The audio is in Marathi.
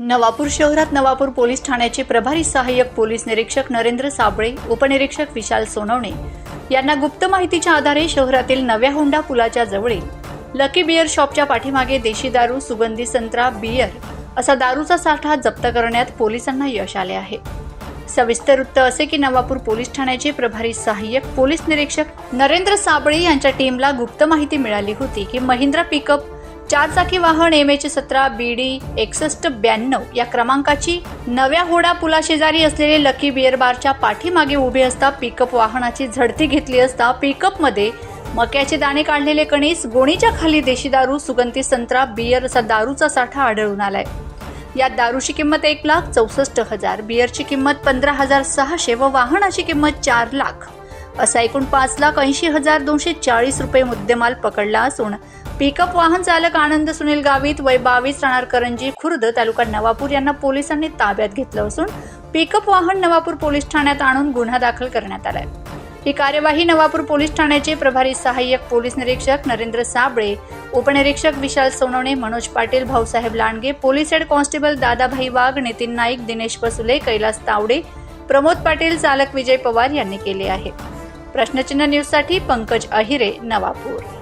नवापूर शहरात नवापूर पोलीस ठाण्याचे प्रभारी सहाय्यक पोलीस निरीक्षक नरेंद्र साबळे उपनिरीक्षक विशाल सोनवणे यांना गुप्त माहितीच्या आधारे शहरातील नव्या होंडा पुलाच्या जवळील लकी बियर शॉपच्या पाठीमागे देशी दारू सुगंधी संत्रा बियर असा दारूचा साठा जप्त करण्यात पोलिसांना यश आले आहे. सविस्तर वृत्त असे की नवापूर पोलीस ठाण्याचे प्रभारी सहाय्यक पोलीस निरीक्षक नरेंद्र साबळे यांच्या टीमला गुप्त माहिती मिळाली होती की महिंद्रा पिकअप चारचाकी वाहन एम एच सतरा बी डी एकसष्ट ब्याण्णव या क्रमांकाची नव्या होडा पुलाशेजारी असलेले लकी बिअर बारच्या पाठीमागे उभे असता पिकअप वाहनाची झडती घेतली असता पिकअपमध्ये मक्याचे दाणे काढलेले कणीस गोणीच्या खाली देशी दारू सुगंधी संत्रा बियर असा दारूचा साठा आढळून आलाय. यात दारूची किंमत एक लाख चौसष्ट हजार बियरची किंमत पंधरा हजार सहाशे व वाहनाची किंमत चार लाख. असा एकूण पाच लाख ऐंशी हजार दोनशे चाळीस रुपये मुद्देमाल पकडला असून पिकअप वाहन चालक आनंद सुनील गावित वय बावीस राहणार करंजी खुर्द तालुका नवापूर यांना पोलिसांनी ताब्यात घेतलं असून पिकअप वाहन नवापूर पोलीस ठाण्यात आणून गुन्हा दाखल करण्यात आलाय. ही कार्यवाही नवापूर पोलीस ठाण्याचे प्रभारी सहाय्यक पोलीस निरीक्षक नरेंद्र साबळे उपनिरीक्षक Vishal Sonawane Manoj Patil Bhausaheb Landge police head constable Dadabhai Wagh Nitin Naik Dinesh Pasule Kailas Tawde Pramod Patil चालक विजय पवार यांनी केले आहे. प्रश्नचिन्ह न्यूजसाठी पंकज अहिरे नवापूर.